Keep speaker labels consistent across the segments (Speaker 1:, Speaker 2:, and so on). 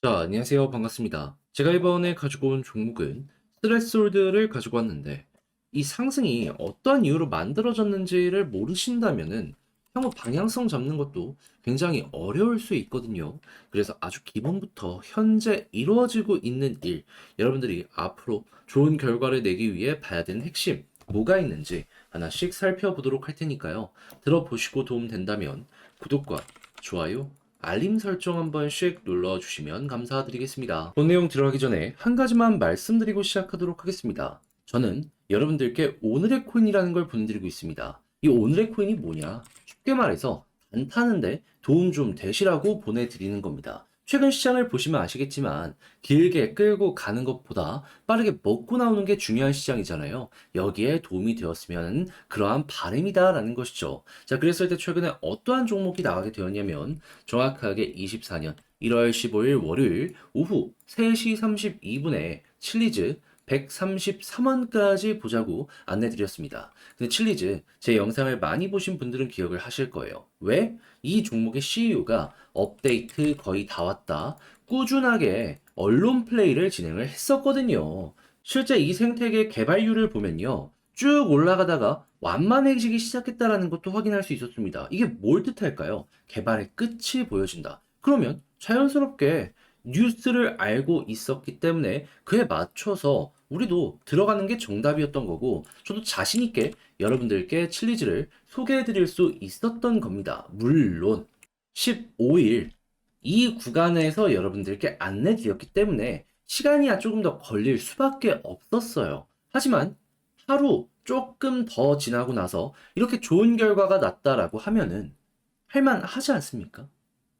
Speaker 1: 자, 안녕하세요. 반갑습니다. 제가 이번에 가지고 온 종목은 스트레스홀드를 가지고 왔는데 이 상승이 어떠한 이유로 만들어졌는지를 모르신다면은 향후 방향성 잡는 것도 굉장히 어려울 수 있거든요. 그래서 아주 기본부터 현재 이루어지고 있는 일, 여러분들이 앞으로 좋은 결과를 내기 위해 봐야 되는 핵심, 뭐가 있는지 하나씩 살펴보도록 할 테니까요. 들어보시고 도움 된다면 구독과 좋아요, 알림 설정 한 번 씩 눌러주시면 감사드리겠습니다. 본 내용 들어가기 전에 한 가지만 말씀드리고 시작하도록 하겠습니다. 저는 여러분들께 오늘의 코인이라는 걸 보내드리고 있습니다. 이 오늘의 코인이 뭐냐? 쉽게 말해서 단타는데 도움 좀 되시라고 보내드리는 겁니다. 최근 시장을 보시면 아시겠지만 길게 끌고 가는 것보다 빠르게 먹고 나오는 게 중요한 시장이잖아요. 여기에 도움이 되었으면 그러한 바람이다라는 것이죠. 자, 그랬을 때 최근에 어떠한 종목이 나가게 되었냐면 정확하게 24년 1월 15일 월요일 오후 3시 32분에 칠리즈 133원까지 보자고 안내드렸습니다. 근데 칠리즈 제 영상을 많이 보신 분들은 기억을 하실 거예요. 왜? 이 종목의 CEO가 업데이트 거의 다 왔다. 꾸준하게 언론 플레이를 진행을 했었거든요. 실제 이 생태계 개발률을 보면요. 쭉 올라가다가 완만해지기 시작했다라는 것도 확인할 수 있었습니다. 이게 뭘 뜻할까요? 개발의 끝이 보여진다. 그러면 자연스럽게 뉴스를 알고 있었기 때문에 그에 맞춰서 우리도 들어가는 게 정답이었던 거고 저도 자신 있게 여러분들께 칠리즈를 소개해 드릴 수 있었던 겁니다. 물론 15일 이 구간에서 여러분들께 안내 드렸기 때문에 시간이 조금 더 걸릴 수밖에 없었어요. 하지만 하루 조금 더 지나고 나서 이렇게 좋은 결과가 났다라고 하면은 할만 하지 않습니까?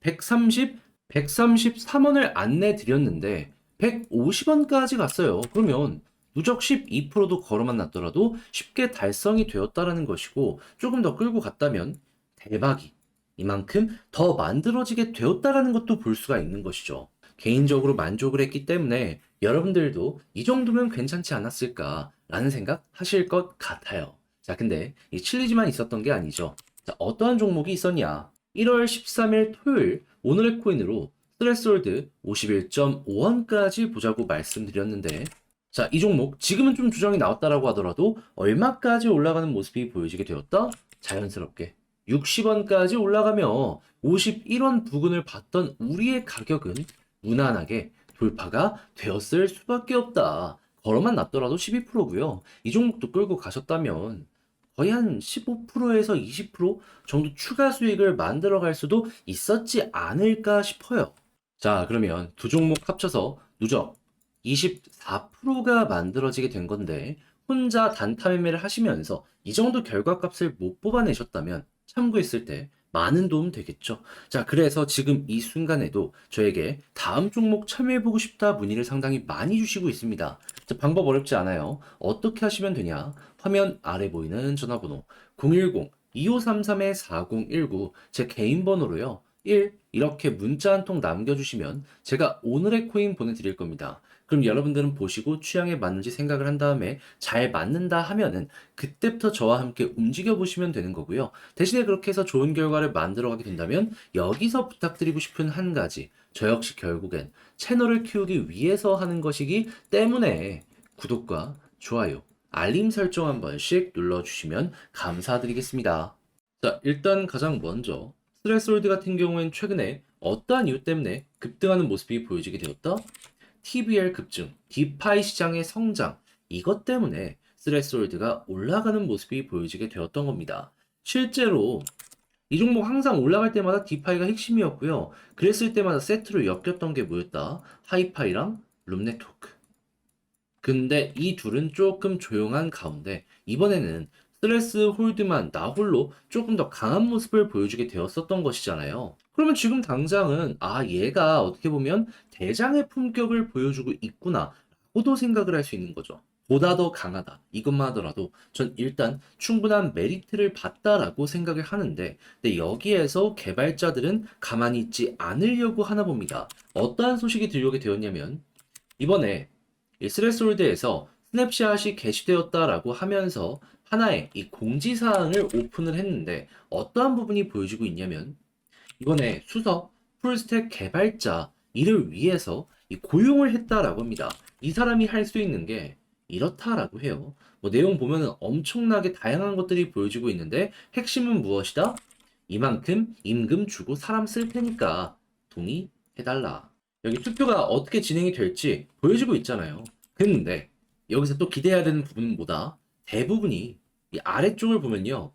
Speaker 1: 130, 133원을 안내 드렸는데 150원까지 갔어요. 그러면 누적 12%도 걸어만 놨더라도 쉽게 달성이 되었다라는 것이고 조금 더 끌고 갔다면 대박이 이만큼 더 만들어지게 되었다라는 것도 볼 수가 있는 것이죠. 개인적으로 만족을 했기 때문에 여러분들도 이 정도면 괜찮지 않았을까라는 생각 하실 것 같아요. 자, 근데 이 칠리지만 있었던 게 아니죠. 자, 어떠한 종목이 있었냐? 1월 13일 토요일 오늘의 코인으로 스트레스홀드 51.5원까지 보자고 말씀드렸는데 자, 이 종목 지금은 좀 조정이 나왔다라고 하더라도 얼마까지 올라가는 모습이 보여지게 되었다? 자연스럽게 60원까지 올라가며 51원 부근을 봤던 우리의 가격은 무난하게 돌파가 되었을 수밖에 없다. 걸어만 놨더라도 12%고요. 이 종목도 끌고 가셨다면 거의 한 15%에서 20% 정도 추가 수익을 만들어 갈 수도 있었지 않을까 싶어요. 자, 그러면 두 종목 합쳐서 누적 24%가 만들어지게 된 건데 혼자 단타 매매를 하시면서 이 정도 결과값을 못 뽑아내셨다면 참고했을 때 많은 도움 되겠죠. 자, 그래서 지금 이 순간에도 저에게 다음 종목 참여해보고 싶다 문의를 상당히 많이 주시고 있습니다. 자, 방법 어렵지 않아요. 어떻게 하시면 되냐? 화면 아래 보이는 전화번호 010-2533-4019 제 개인 번호로요. 1. 이렇게 문자 한 통 남겨주시면 제가 오늘의 코인 보내드릴 겁니다. 그럼 여러분들은 보시고 취향에 맞는지 생각을 한 다음에 잘 맞는다 하면은 그때부터 저와 함께 움직여 보시면 되는 거고요. 대신에 그렇게 해서 좋은 결과를 만들어 가게 된다면 여기서 부탁드리고 싶은 한 가지. 저 역시 결국엔 채널을 키우기 위해서 하는 것이기 때문에 구독과 좋아요, 알림 설정 한 번씩 눌러주시면 감사드리겠습니다. 자, 일단 가장 먼저 스트레스홀드 같은 경우엔 최근에 어떠한 이유 때문에 급등하는 모습이 보여지게 되었다? TBL 급증, 디파이 시장의 성장, 이것 때문에 스트레스홀드가 올라가는 모습이 보여지게 되었던 겁니다. 실제로 이 종목 항상 올라갈 때마다 디파이가 핵심이었고요. 그랬을 때마다 세트로 엮였던 게 뭐였다? 하이파이랑 룸네트워크. 근데 이 둘은 조금 조용한 가운데 이번에는 스트레스 홀드만 나 홀로 조금 더 강한 모습을 보여주게 되었었던 것이잖아요. 그러면 지금 당장은 아 얘가 어떻게 보면 대장의 품격을 보여주고 있구나 라고도 생각을 할 수 있는 거죠. 보다 더 강하다 이것만 하더라도 전 일단 충분한 메리트를 봤다라고 생각을 하는데 근데 여기에서 개발자들은 가만히 있지 않으려고 하나 봅니다. 어떠한 소식이 들려오게 되었냐면 이번에 이 스트레스홀드에서 스냅샷이 게시되었다라고 하면서 하나의 이 공지사항을 오픈을 했는데 어떠한 부분이 보여지고 있냐면 이번에 수석 풀스택 개발자 이를 위해서 이 고용을 했다라고 합니다. 이 사람이 할 수 있는 게 이렇다라고 해요. 뭐 내용 보면은 엄청나게 다양한 것들이 보여지고 있는데 핵심은 무엇이다? 이만큼 임금 주고 사람 쓸 테니까 동의해달라. 여기 투표가 어떻게 진행이 될지 보여지고 있잖아요. 근데 여기서 또 기대해야 되는 부분은 뭐다? 대부분이 이 아래쪽을 보면요.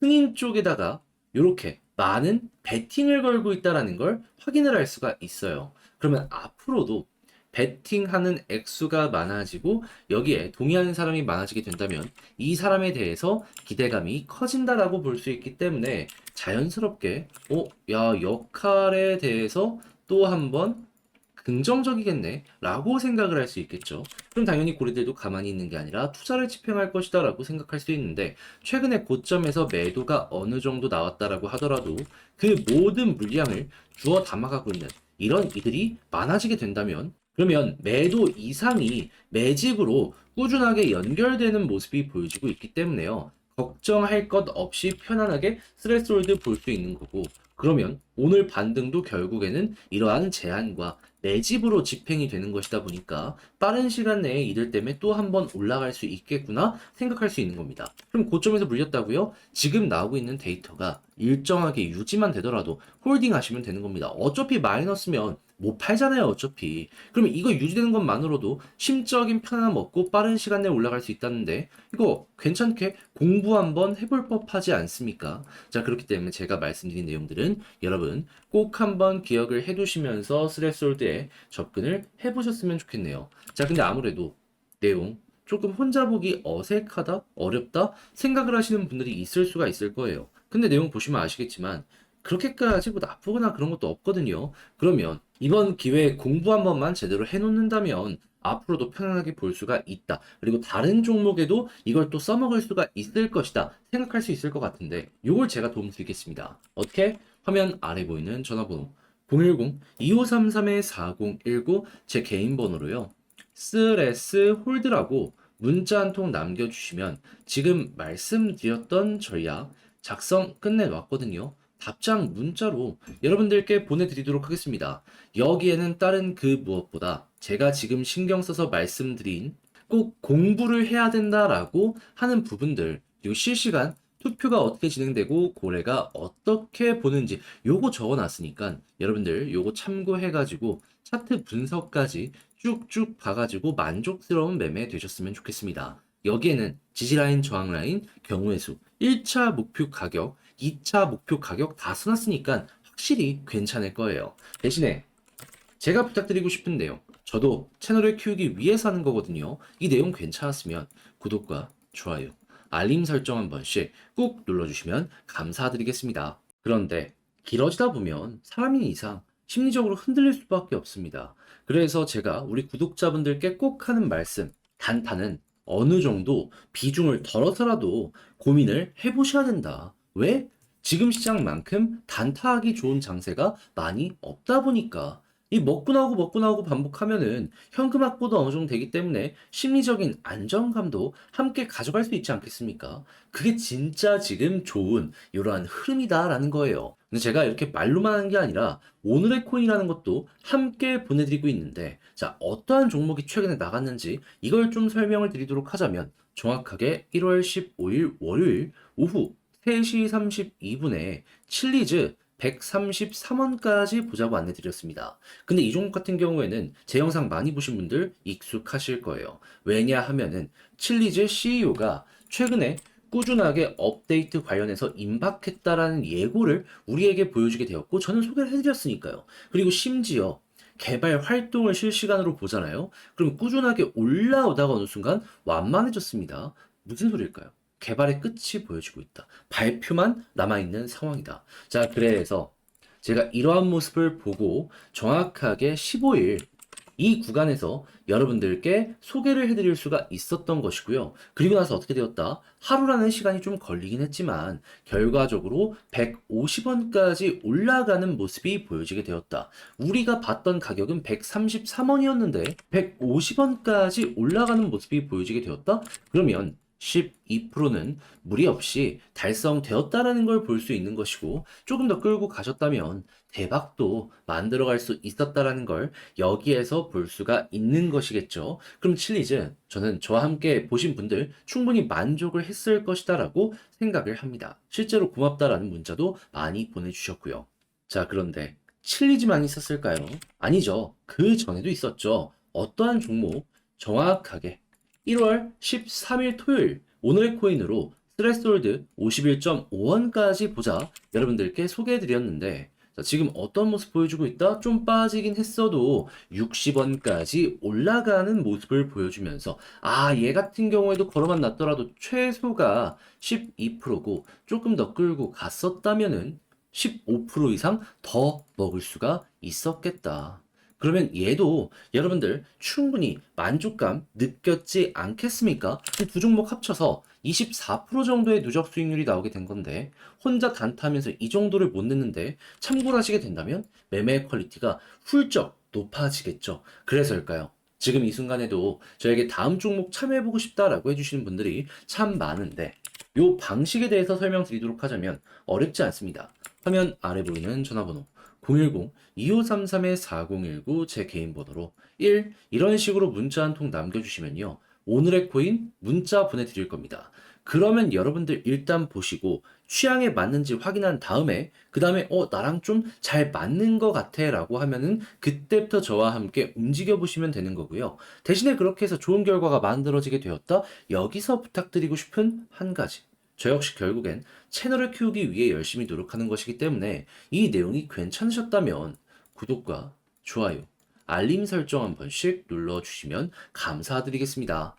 Speaker 1: 승인 쪽에다가 이렇게 많은 베팅을 걸고 있다라는 걸 확인을 할 수가 있어요. 그러면 앞으로도 베팅하는 액수가 많아지고 여기에 동의하는 사람이 많아지게 된다면 이 사람에 대해서 기대감이 커진다라고 볼 수 있기 때문에 자연스럽게 어, 야, 역할에 대해서 또 한번 긍정적이겠네 라고 생각을 할 수 있겠죠. 그럼 당연히 고리들도 가만히 있는 게 아니라 투자를 집행할 것이다 라고 생각할 수 있는데 최근에 고점에서 매도가 어느 정도 나왔다라고 하더라도 그 모든 물량을 주워 담아가고 있는 이런 이들이 많아지게 된다면 그러면 매도 이상이 매집으로 꾸준하게 연결되는 모습이 보여지고 있기 때문에요. 걱정할 것 없이 편안하게 스레스홀드 볼 수 있는 거고 그러면 오늘 반등도 결국에는 이러한 제한과 매집으로 집행이 되는 것이다 보니까 빠른 시간 내에 이들 때문에 또 한 번 올라갈 수 있겠구나 생각할 수 있는 겁니다. 그럼 고점에서 물렸다고요? 지금 나오고 있는 데이터가 일정하게 유지만 되더라도 홀딩 하시면 되는 겁니다. 어차피 마이너스면 못 팔잖아요, 어차피. 그러면 이거 유지되는 것만으로도 심적인 편안함 얻고 빠른 시간 내에 올라갈 수 있다는데 이거 괜찮게 공부 한번 해볼 법하지 않습니까? 자, 그렇기 때문에 제가 말씀드린 내용들은 여러분 꼭 한번 기억을 해두시면서 스레스홀드에 접근을 해보셨으면 좋겠네요. 자, 근데 아무래도 내용 조금 혼자 보기 어색하다, 어렵다 생각을 하시는 분들이 있을 수가 있을 거예요. 근데 내용 보시면 아시겠지만 그렇게까지 뭐 나쁘거나 그런 것도 없거든요. 그러면 이번 기회에 공부 한 번만 제대로 해놓는다면 앞으로도 편안하게 볼 수가 있다. 그리고 다른 종목에도 이걸 또 써먹을 수가 있을 것이다. 생각할 수 있을 것 같은데 이걸 제가 도움 드리겠습니다. 어떻게? 화면 아래 보이는 전화번호 010-2533-4019 제 개인 번호로요. 스레스 홀드라고 문자 한 통 남겨주시면 지금 말씀드렸던 전략 작성 끝내놨거든요. 답장 문자로 여러분들께 보내드리도록 하겠습니다. 여기에는 다른 그 무엇보다 제가 지금 신경 써서 말씀드린 꼭 공부를 해야 된다라고 하는 부분들 그리고 실시간 투표가 어떻게 진행되고 고래가 어떻게 보는지 요거 적어놨으니까 여러분들 요거 참고해가지고 차트 분석까지 쭉쭉 봐가지고 만족스러운 매매 되셨으면 좋겠습니다. 여기에는 지지라인, 저항라인, 경우의 수, 1차 목표 가격, 2차 목표 가격 다 써놨으니까 확실히 괜찮을 거예요. 대신에 제가 부탁드리고 싶은데요. 저도 채널을 키우기 위해서 하는 거거든요. 이 내용 괜찮았으면 구독과 좋아요, 알림 설정 한 번씩 꾹 눌러주시면 감사드리겠습니다. 그런데 길어지다 보면 사람인 이상 심리적으로 흔들릴 수밖에 없습니다. 그래서 제가 우리 구독자분들께 꼭 하는 말씀, 단타는 어느 정도 비중을 덜어서라도 고민을 해보셔야 된다. 왜? 지금 시장만큼 단타하기 좋은 장세가 많이 없다 보니까 이 먹고 나오고 먹고 나오고 반복하면은 현금 확보도 어느 정도 되기 때문에 심리적인 안정감도 함께 가져갈 수 있지 않겠습니까? 그게 진짜 지금 좋은 이러한 흐름이다라는 거예요. 근데 제가 이렇게 말로만 하는 게 아니라 오늘의 코인이라는 것도 함께 보내드리고 있는데 자 어떠한 종목이 최근에 나갔는지 이걸 좀 설명을 드리도록 하자면 정확하게 1월 15일 월요일 오후 3시 32분에 칠리즈 133원까지 보자고 안내드렸습니다. 근데 이 종목 같은 경우에는 제 영상 많이 보신 분들 익숙하실 거예요. 왜냐 하면은 칠리즈 CEO가 최근에 꾸준하게 업데이트 관련해서 임박했다라는 예고를 우리에게 보여주게 되었고 저는 소개를 해드렸으니까요. 그리고 심지어 개발 활동을 실시간으로 보잖아요. 그럼 꾸준하게 올라오다가 어느 순간 완만해졌습니다. 무슨 소리일까요? 개발의 끝이 보여지고 있다. 발표만 남아있는 상황이다. 자, 그래서 제가 이러한 모습을 보고 정확하게 15일 이 구간에서 여러분들께 소개를 해드릴 수가 있었던 것이고요. 그리고 나서 어떻게 되었다? 하루라는 시간이 좀 걸리긴 했지만 결과적으로 150원까지 올라가는 모습이 보여지게 되었다. 우리가 봤던 가격은 133원이었는데 150원까지 올라가는 모습이 보여지게 되었다? 그러면 12%는 무리 없이 달성되었다라는 걸 볼 수 있는 것이고 조금 더 끌고 가셨다면 대박도 만들어갈 수 있었다라는 걸 여기에서 볼 수가 있는 것이겠죠. 그럼 칠리즈 저는 저와 함께 보신 분들 충분히 만족을 했을 것이다라고 생각을 합니다. 실제로 고맙다라는 문자도 많이 보내주셨고요. 자, 그런데 칠리즈만 있었을까요? 아니죠. 그 전에도 있었죠. 어떠한 종목 정확하게 1월 13일 토요일 오늘의 코인으로 스레스홀드 51.5원까지 보자 여러분들께 소개해드렸는데 자, 지금 어떤 모습 보여주고 있다? 좀 빠지긴 했어도 60원까지 올라가는 모습을 보여주면서 아, 얘 같은 경우에도 걸어만 놨더라도 최소가 12%고 조금 더 끌고 갔었다면은 15% 이상 더 먹을 수가 있었겠다. 그러면 얘도 여러분들 충분히 만족감 느꼈지 않겠습니까? 이 두 종목 합쳐서 24% 정도의 누적 수익률이 나오게 된 건데 혼자 단타하면서 이 정도를 못 냈는데 참고를 하시게 된다면 매매 퀄리티가 훌쩍 높아지겠죠. 그래서일까요? 지금 이 순간에도 저에게 다음 종목 참여해보고 싶다라고 해주시는 분들이 참 많은데 요 방식에 대해서 설명드리도록 하자면 어렵지 않습니다. 화면 아래 보이는 전화번호 010-2533-4019 제 개인 번호로 1 이런 식으로 문자 한 통 남겨주시면요. 오늘의 코인 문자 보내드릴 겁니다. 그러면 여러분들 일단 보시고 취향에 맞는지 확인한 다음에 그 다음에 어 나랑 좀 잘 맞는 것 같아 라고 하면은 그때부터 저와 함께 움직여 보시면 되는 거고요. 대신에 그렇게 해서 좋은 결과가 만들어지게 되었다. 여기서 부탁드리고 싶은 한 가지. 저 역시 결국엔 채널을 키우기 위해 열심히 노력하는 것이기 때문에 이 내용이 괜찮으셨다면 구독과 좋아요, 알림 설정 한 번씩 눌러주시면 감사드리겠습니다.